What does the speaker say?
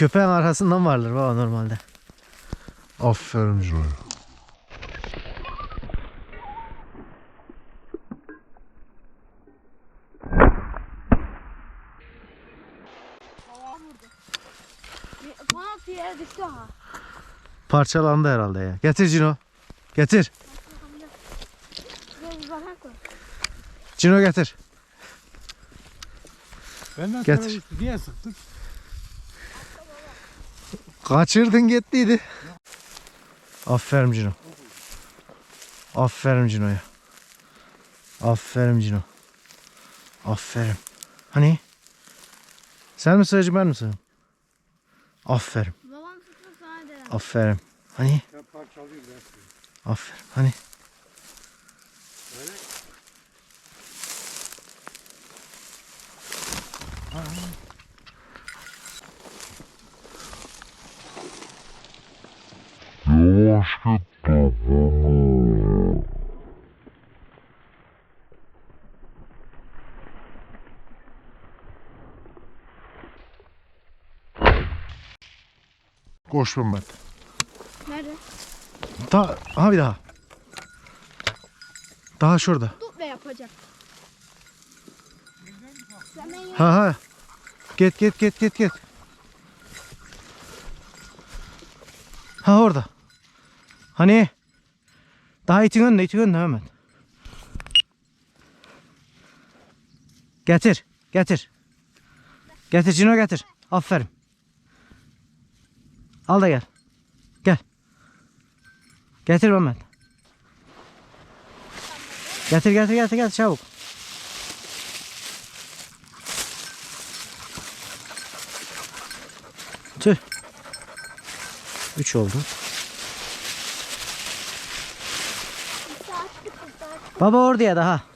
köpeğin arkasından varlar baba normalde. Aferin ha. Parçalandı herhalde ya. Getir Cino. Getir. Cino getir. Benden Getir. niye sıktın? Kaçırdın gittiydi. Aferin Cino. Aferin Cino'ya. Aferin Cino. Aferin. Hani? Sen mi sığıcı ben mi sığım? Aferin. Babam tuttu sana derim. Aferin. Hani? Aferin. Hani? Yavaş git babana. Koş Mehmet. Nerede? Daha, aha bir daha. Daha şurada. Ve yapacak. Ha ha. Git git git git git. Ha orada. Hani? Daha itin önünde itin önünde Mehmet. Getir. Getir. Getir Cino getir. Aferin. Al da gel. Gel. Getir Mehmet. Getir getir getir getir çabuk. Tüh. 3 oldu. Baba orada ya daha.